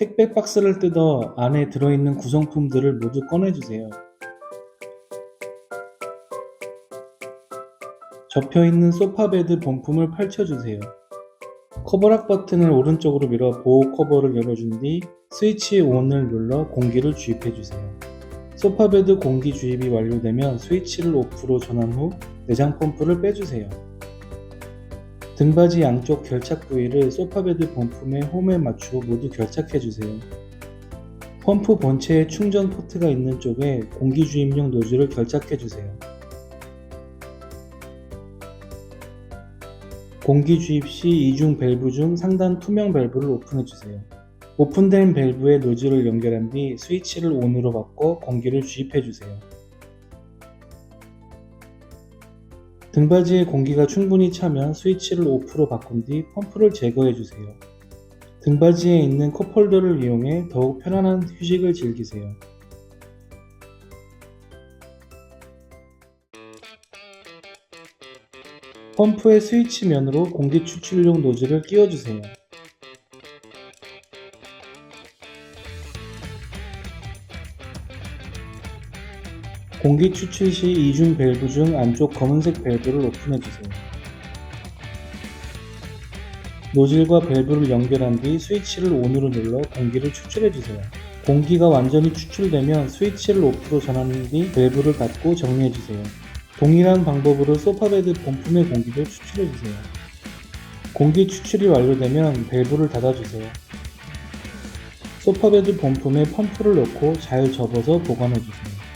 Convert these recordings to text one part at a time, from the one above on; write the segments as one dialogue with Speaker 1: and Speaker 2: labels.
Speaker 1: 택배 박스를 뜯어 안에 들어있는 구성품들을 모두 꺼내주세요. 접혀있는 소파베드 본품을 펼쳐주세요. 커버락 버튼을 오른쪽으로 밀어 보호 커버를 열어준 뒤 스위치 ON을 눌러 공기를 주입해주세요. 소파베드 공기 주입이 완료되면 스위치를 오프로 전환 후 내장 펌프를 빼주세요. 등받이 양쪽 결착 부위를 소파베드 본품의 홈에 맞추어 모두 결착해주세요. 펌프 본체에 충전 포트가 있는 쪽에 공기 주입용 노즐을 결착해주세요. 공기 주입 시 이중 밸브 중 상단 투명 밸브를 오픈해주세요. 오픈된 밸브에 노즐을 연결한 뒤 스위치를 ON으로 바꿔 공기를 주입해주세요. 등받이에 공기가 충분히 차면 스위치를 오프로 바꾼 뒤 펌프를 제거해 주세요. 등받이에 있는 컵홀더를 이용해 더욱 편안한 휴식을 즐기세요. 펌프의 스위치 면으로 공기 추출용 노즐을 끼워주세요. 공기 추출 시 이중 밸브 중 안쪽 검은색 밸브를 오픈해주세요. 노즐과 밸브를 연결한 뒤 스위치를 ON으로 눌러 공기를 추출해주세요. 공기가 완전히 추출되면 스위치를 오프로 전환한 뒤 밸브를 닫고 정리해주세요. 동일한 방법으로 소파베드 본품의 공기를 추출해주세요. 공기 추출이 완료되면 밸브를 닫아주세요. 소파베드 본품에 펌프를 넣고 잘 접어서 보관해주세요.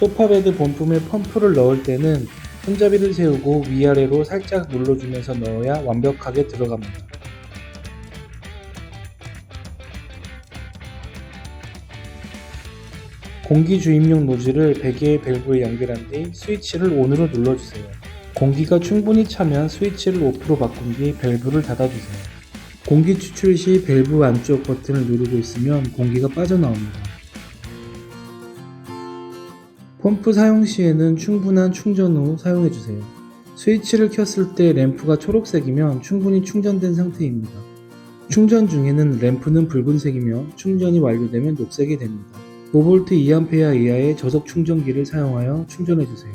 Speaker 1: 소파베드 본품에 펌프를 넣을 때는 손잡이를 세우고 위아래로 살짝 눌러주면서 넣어야 완벽하게 들어갑니다. 공기 주입용 노즐을 베개의 밸브에 연결한 뒤 스위치를 ON으로 눌러주세요. 공기가 충분히 차면 스위치를 오프로 바꾼 뒤 밸브를 닫아주세요. 공기 추출 시 밸브 안쪽 버튼을 누르고 있으면 공기가 빠져나옵니다. 펌프 사용 시에는 충분한 충전 후 사용해주세요. 스위치를 켰을 때 램프가 초록색이면 충분히 충전된 상태입니다. 충전 중에는 램프는 붉은색이며 충전이 완료되면 녹색이 됩니다. 5V 2A 이하의 저속 충전기를 사용하여 충전해주세요.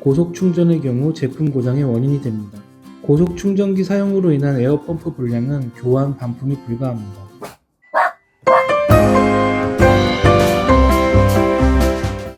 Speaker 1: 고속 충전의 경우 제품 고장의 원인이 됩니다. 고속 충전기 사용으로 인한 에어펌프 불량은 교환 반품이 불가합니다.